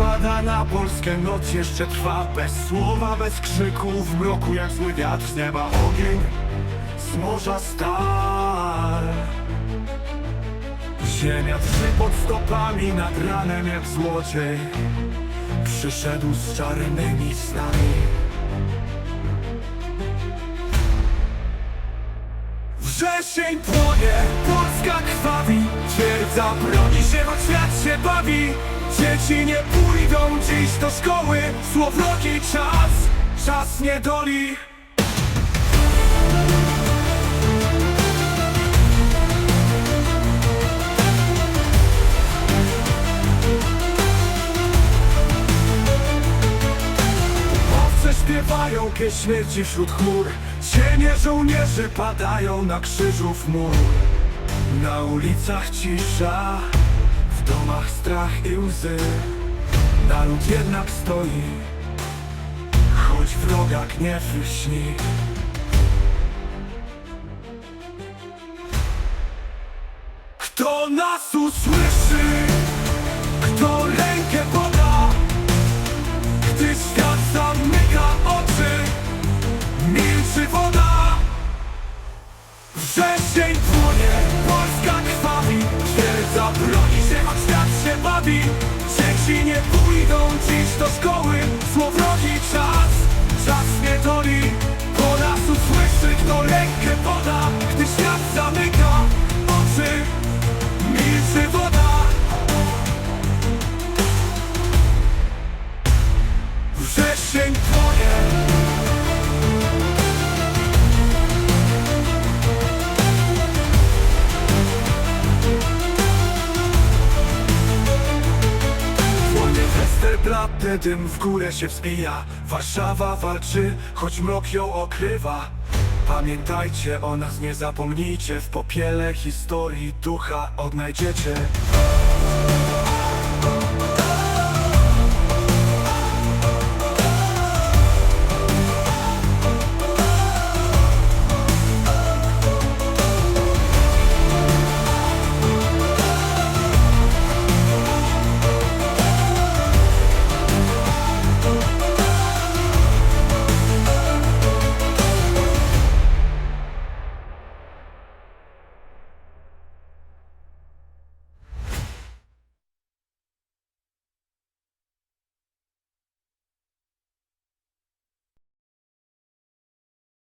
Pada na Polskę noc jeszcze trwa Bez słowa, bez krzyku W mroku jak zły wiatr z nieba Ogień z morza stal. Ziemia trzy pod stopami Nad ranem jak złodziej Przyszedł z czarnymi snami. Wrzesień płonie, Polska krwawi Twierdza broni się, choć świat się bawi Dzieci nie pójdą dziś do szkoły. Słowroki czas, czas niedoli. Śpiewają pieśń śmierci wśród chmur. Cienie żołnierzy padają na krzyżów mur. Na ulicach cisza W domach strach i łzy. Naród jednak stoi. Choć wroga gniew lśni Kto nas usłyszy? Dzieci nie pójdą dziś do szkoły. Słowrogi czas, czas niedoli Po nas usłyszy, kto rękę poda Gdy świat zamyka oczy. Milczy woda. Wrzesień płonie Westerplatte, dym w górę się wzbija. Warszawa walczy, choć mrok ją okrywa. Pamiętajcie o nas, nie zapomnijcie. W popiele historii ducha odnajdziecie